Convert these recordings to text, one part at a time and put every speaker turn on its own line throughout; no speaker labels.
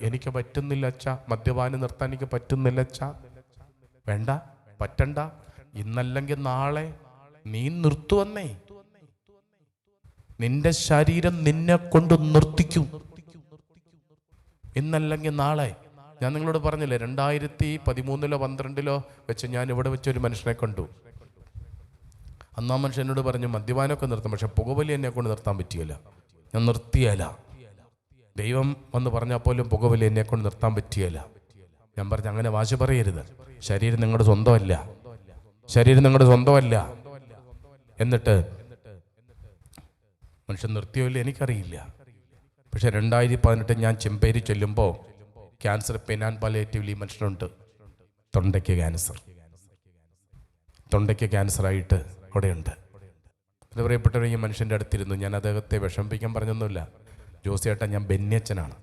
എനിക്ക് പറ്റുന്നില്ല അച്ഛ. മദ്യപാനം നിർത്താൻ എനിക്ക് പറ്റുന്നില്ല അച്ഛ. വേണ്ട പറ്റണ്ട. ഇന്നല്ലെങ്കിൽ നാളെ നീ നിർത്തുവന്നേ. നിന്റെ ശരീരം നിന്നെ കൊണ്ട് നിർത്തിക്കും. ഇന്നല്ലെങ്കിൽ നാളെ. ഞാൻ നിങ്ങളോട് പറഞ്ഞില്ലേ രണ്ടായിരത്തി പതിമൂന്നിലോ പന്ത്രണ്ടിലോ വെച്ച് ഞാൻ ഇവിടെ വെച്ച് ഒരു മനുഷ്യനെ കണ്ടു. അന്നാ മനുഷ്യൻ എന്നോട് പറഞ്ഞു മദ്യപാനമൊക്കെ നിർത്താം പക്ഷെ പുകവലി എന്നെ കൊണ്ട് നിർത്താൻ പറ്റിയല്ല. ഞാൻ നിർത്തിയല്ല ദൈവം വന്ന് പറഞ്ഞാൽ പോലും പുകവലി എന്നെ കൊണ്ട് നിർത്താൻ പറ്റിയല്ല. ഞാൻ പറഞ്ഞു അങ്ങനെ വാശി പറയരുത്. ശരീരം നിങ്ങളുടെ സ്വന്തമല്ല. ശരീരം നിങ്ങളുടെ സ്വന്തമല്ല. എന്നിട്ട് മനുഷ്യൻ നിർത്തിയല്ലോ എനിക്കറിയില്ല. പക്ഷെ രണ്ടായിരത്തി പതിനെട്ട് ഞാൻ ചെമ്പേരി ചെല്ലുമ്പോൾ ക്യാൻസർ പെനാൻ പാലേറ്റീവ്ലി മനുഷ്യനുണ്ട്. തൊണ്ടയ്ക്ക് ക്യാൻസർ. തൊണ്ടയ്ക്ക് ക്യാൻസറായിട്ട് അവിടെയുണ്ട്. അത് പറയപ്പെട്ടവരെ ഈ മനുഷ്യന്റെ അടുത്തിരുന്നു. ഞാൻ അദ്ദേഹത്തെ വിഷമിപ്പിക്കാൻ പറഞ്ഞൊന്നുമില്ല. ജോസിയേട്ടൻ ഞാൻ ബെന്യച്ചനാണ്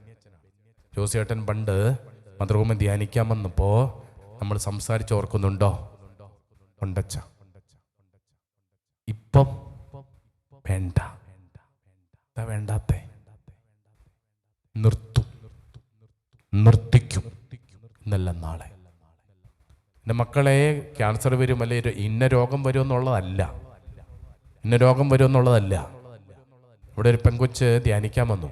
ജോസിയേട്ടൻ പണ്ട് മന്ത്രഭൂമി ധ്യാനിക്കാൻ വന്നപ്പോൾ നമ്മൾ സംസാരിച്ച് ഓർക്കുന്നുണ്ടോ? ഉണ്ടച്ച. ഇപ്പം വേണ്ട. വേണ്ടാത്തേ. നിർത്തും. നിർത്തിക്കും. നല്ല നാളെ. എന്റെ മക്കളെ ക്യാൻസർ വരും അല്ലെ ഇന്ന രോഗം വരും എന്നുള്ളതല്ല. ഇന്ന രോഗം വരും എന്നുള്ളതല്ല. ഇവിടെ ഒരു പെൺകൊച്ച് ധ്യാനിക്കാൻ വന്നു.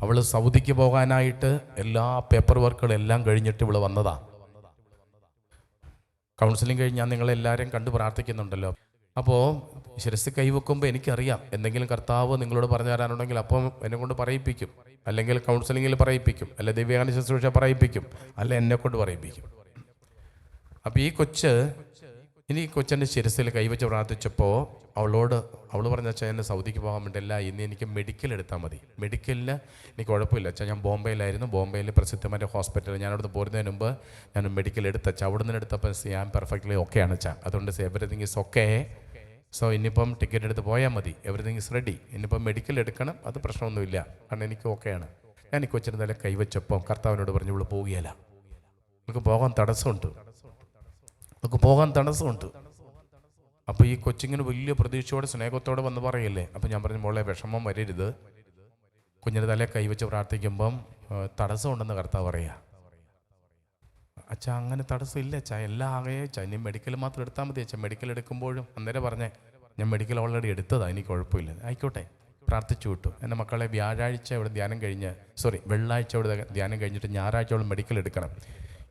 അവൾ സൗദിക്ക് പോകാനായിട്ട് എല്ലാ പേപ്പർ വർക്കുകളും എല്ലാം കഴിഞ്ഞിട്ട് ഇവൾ വന്നതാ. കൗൺസിലിംഗ് കഴിഞ്ഞ് ഞാൻ നിങ്ങളെല്ലാവരെയും കണ്ട് പ്രാർത്ഥിക്കുന്നുണ്ടല്ലോ. അപ്പോൾ ശിരസ് കൈവെക്കുമ്പോൾ എനിക്കറിയാം എന്തെങ്കിലും കർത്താവ് നിങ്ങളോട് പറഞ്ഞു തരാനുണ്ടെങ്കിൽ അപ്പം എന്നെ കൊണ്ട് പറയിപ്പിക്കും. അല്ലെങ്കിൽ കൗൺസിലിങ്ങിൽ പറയിപ്പിക്കും. അല്ലെ ദിവ്യാന ശുശ്രൂഷ പറയിപ്പിക്കും. അല്ലെ എന്നെ കൊണ്ട് പറയിപ്പിക്കും. അപ്പോൾ ഈ കൊച്ച് ഇനി കൊച്ചന്റെ ശിരസിൽ കൈവച്ച് പ്രാർത്ഥിച്ചപ്പോൾ അവളോട് അവൾ പറഞ്ഞ അച്ഛൻ എന്നെ സൗദിക്ക് പോകാൻ വേണ്ടിയല്ല ഇന്ന് എനിക്ക് മെഡിക്കൽ എടുത്താൽ മതി. മെഡിക്കലിന് എനിക്ക് കുഴപ്പമില്ല. അച്ഛാ ഞാൻ ബോംബെയിലായിരുന്നു. ബോംബെയിൽ പ്രസിദ്ധമായ ഹോസ്പിറ്റലിൽ ഞാൻ അവിടുന്ന് പോരുന്നതിന് മുമ്പ് ഞാൻ മെഡിക്കൽ എടുത്തച്ഛ അവിടെ നിന്ന് എടുത്തപ്പോൾ ഞാൻ പെർഫെക്റ്റ്ലി ഓക്കെ ആണ് അച്ഛാ. അതുകൊണ്ട് എവറിഥിങ് ഇസ് ഓക്കെ സോ ഇനിയിപ്പം ടിക്കറ്റ് എടുത്ത് പോയാൽ മതി. എവറിഥിങ് ഇസ് റെഡി ഇനിയിപ്പം മെഡിക്കൽ എടുക്കണം. അത് പ്രശ്നമൊന്നുമില്ല. കാരണം എനിക്ക് ഓക്കെയാണ്. ഞാൻ ഈ കൊച്ചിന് തല കൈവച്ചപ്പോൾ കർത്താവിനോട് പറഞ്ഞു ഇവിടെ പോവുകയല്ല. നമുക്ക് പോകാൻ തടസ്സമുണ്ട്. നമുക്ക് പോകാൻ തടസ്സമുണ്ട്. അപ്പോൾ ഈ കൊച്ചിങ്ങിന് വലിയ പ്രതീക്ഷയോടെ സ്നേഹത്തോടെ വന്ന് പറയല്ലേ? അപ്പോൾ ഞാൻ പറഞ്ഞു മോളെ വിഷമം വരരുത്. കുഞ്ഞിന് തലേ കൈവച്ച് പ്രാർത്ഥിക്കുമ്പം തടസ്സമുണ്ടെന്ന് കർത്താവ് പറയാ. അച്ഛാ അങ്ങനെ തടസ്സമില്ല അച്ഛാ. എല്ലാം ആകെ അച്ഛാ ഇനി മെഡിക്കൽ മാത്രം എടുത്താൽ മതി അച്ഛാ. മെഡിക്കൽ എടുക്കുമ്പോഴും അന്നേരം പറഞ്ഞേ ഞാൻ മെഡിക്കൽ ഓൾറെഡി എടുത്തതാ എനിക്ക് കുഴപ്പമില്ല. ആയിക്കോട്ടെ പ്രാർത്ഥിച്ചു വിട്ടു. എന്റെ മക്കളെ വ്യാഴാഴ്ച ഇവിടെ ധ്യാനം കഴിഞ്ഞ് സോറി വെള്ളാഴ്ച ഇവിടെ ധ്യാനം കഴിഞ്ഞിട്ട് ഞായറാഴ്ച ഇവിടെ മെഡിക്കൽ എടുക്കണം.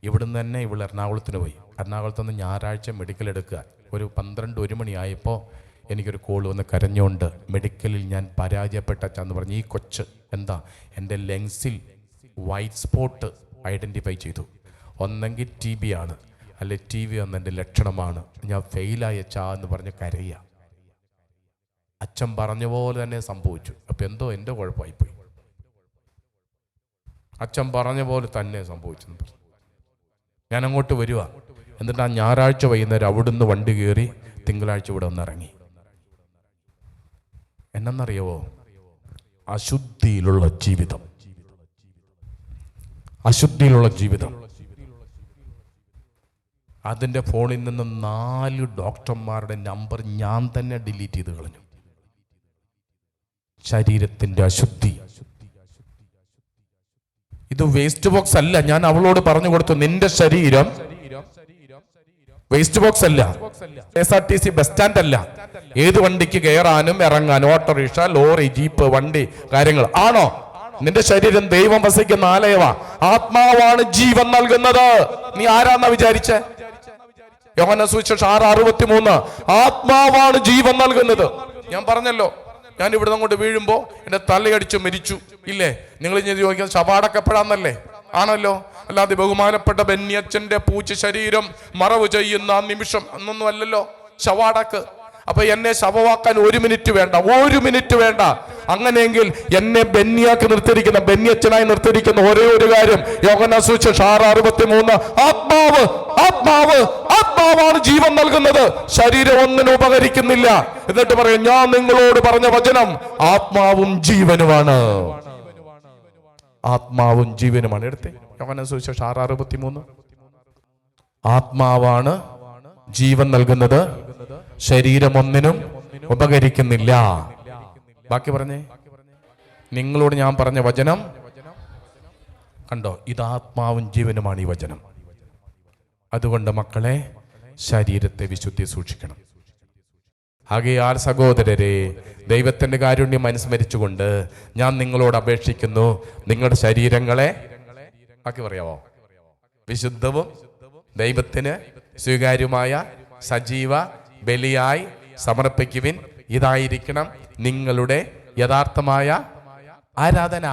ഇവിടുന്ന് തന്നെ ഇവൾ എറണാകുളത്തിന് പോയി. എറണാകുളത്ത് നിന്ന് ഞായറാഴ്ച മെഡിക്കൽ എടുക്കുക. ഒരു പന്ത്രണ്ട് ഒരു മണിയായപ്പോൾ എനിക്കൊരു കോൾ വന്ന് കരഞ്ഞുകൊണ്ട് മെഡിക്കലിൽ ഞാൻ പരാജയപ്പെട്ട പരാജയപ്പെട്ടെന്ന് പറഞ്ഞ് ഈ കൊച്ച് എന്താ എന്റെ ലെങ്സിൽ വൈറ്റ് സ്പോട്ട് ഐഡന്റിഫൈ ചെയ്തു. ഒന്നെങ്കിൽ ടി ബി ആണ്. അല്ലെ ടി വി എന്റെ ലക്ഷണമാണ്. ഞാൻ ഫെയിലായ ചാ എന്ന് പറഞ്ഞ് കരയുക അച്ഛൻ പറഞ്ഞ പോലെ തന്നെ സംഭവിച്ചു. അപ്പം എന്തോ എന്റെ കുഴപ്പമായിപ്പോയി. അച്ഛൻ പറഞ്ഞ പോലെ തന്നെ സംഭവിച്ചു. പറഞ്ഞു. ഞാൻ അങ്ങോട്ട് വരിക. എന്നിട്ട് ആ ഞായറാഴ്ച വൈകുന്നേരം അവിടുന്ന് വണ്ടി കയറി തിങ്കളാഴ്ച ഇവിടെ വന്നിറങ്ങി എന്നറിയാവോ അശുദ്ധിയിലുള്ള ജീവിതം. അശുദ്ധിയിലുള്ള ജീവിതം. അതിന്റെ ഫോണിൽ നിന്ന് നാല് ഡോക്ടർമാരുടെ നമ്പർ ഞാൻ തന്നെ ഡിലീറ്റ് ചെയ്ത് കളഞ്ഞു. ശരീരത്തിന്റെ അശുദ്ധി. ഇത് വേസ്റ്റ് ബോക്സ് അല്ല. ഞാൻ അവളോട് പറഞ്ഞു കൊടുത്തു നിന്റെ ശരീരം വേസ്റ്റ് ബോക്സ് അല്ല. S R T C bus stand അല്ല. ഏത് വണ്ടിക്ക് കയറാനും ഇറങ്ങാനും ഓട്ടോറിക്ഷ ലോറി ജീപ്പ് വണ്ടി കാര്യങ്ങൾ. ആണോ? നിന്റെ ശരീരം ദൈവം വസിക്കുന്ന ആലയവാ. ആത്മാവാണ് ജീവൻ നൽകുന്നത്. നീ ആരാന്നാ വിചാരിച്ചേ? യോഹന സുവിശേഷം ആറ് അറുപത്തി മൂന്ന് ആത്മാവാണ് ജീവൻ നൽകുന്നത്. ഞാൻ പറഞ്ഞല്ലോ. ഞാൻ ഇവിടെ അങ്ങോട്ട് വീഴുമ്പോൾ എന്റെ തലയടിച്ച് മരിച്ചു. ഇല്ലേ? നിങ്ങൾ ഇനി ചോദിക്കുന്നത് ശപാടക്കപ്പെടാന്നല്ലേ ആണല്ലോ? അല്ലാതെ ബഹുമാനപ്പെട്ട ബന്യച്ചന്റെ പൂച്ച ശരീരം മറവ് ചെയ്യുന്ന ആ നിമിഷം അന്നൊന്നും അല്ലല്ലോ. ശവാടക്ക്. അപ്പൊ എന്നെ ശവവാക്കാൻ ഒരു മിനിറ്റ് വേണ്ട ഒരു മിനിറ്റ് വേണ്ട. അങ്ങനെയെങ്കിൽ എന്നെ ബന്യാക്കി നിർത്തിയിരിക്കുന്ന ബന്യച്ചനായി നിർത്തിയിരിക്കുന്ന ഒരേ ഒരു കാര്യം. യോഗന സുവിശേഷം ആറ് അറുപത്തി മൂന്ന് ആത്മാവ് ആത്മാവ് ആത്മാവാണ് ജീവൻ നൽകുന്നത്. ശരീരം ഒന്നിനും ഉപകരിക്കുന്നില്ല. എന്നിട്ട് പറയും ഞാൻ നിങ്ങളോട് പറഞ്ഞ വചനം ആത്മാവും ജീവനുമാണ്. ആത്മാവും ജീവനുമാണ്. എടുത്തേ. യോഗന സുവിശേഷം ആറ് അറുപത്തി മൂന്ന് ആത്മാവാണ് ജീവൻ നൽകുന്നത്. ശരീരം ഒന്നിനും ഉപകരിക്കുന്നില്ല. ബാക്കി പറഞ്ഞേ? നിങ്ങളോട് ഞാൻ പറഞ്ഞ വചനം കണ്ടോ? ഇതാത്മാവും ജീവനുമാണ് ഈ വചനം. അതുകൊണ്ട് മക്കളെ ശരീരത്തെ വിശുദ്ധി സൂക്ഷിക്കണം. ആകയാൽ സഹോദരരെ ദൈവത്തിന്റെ കാരുണ്യം അനുസ്മരിച്ചുകൊണ്ട് ഞാൻ നിങ്ങളോട് അപേക്ഷിക്കുന്നു. നിങ്ങളുടെ ശരീരങ്ങളെ ബാക്കി പറയാമോ? വിശുദ്ധവും ദൈവത്തിന് സ്വീകാര്യമായ സജീവ ബലിയായി സമർപ്പിക്കുവിൻ. ഇതായിരിക്കണം നിങ്ങളുടെ യഥാർത്ഥമായ ആരാധന.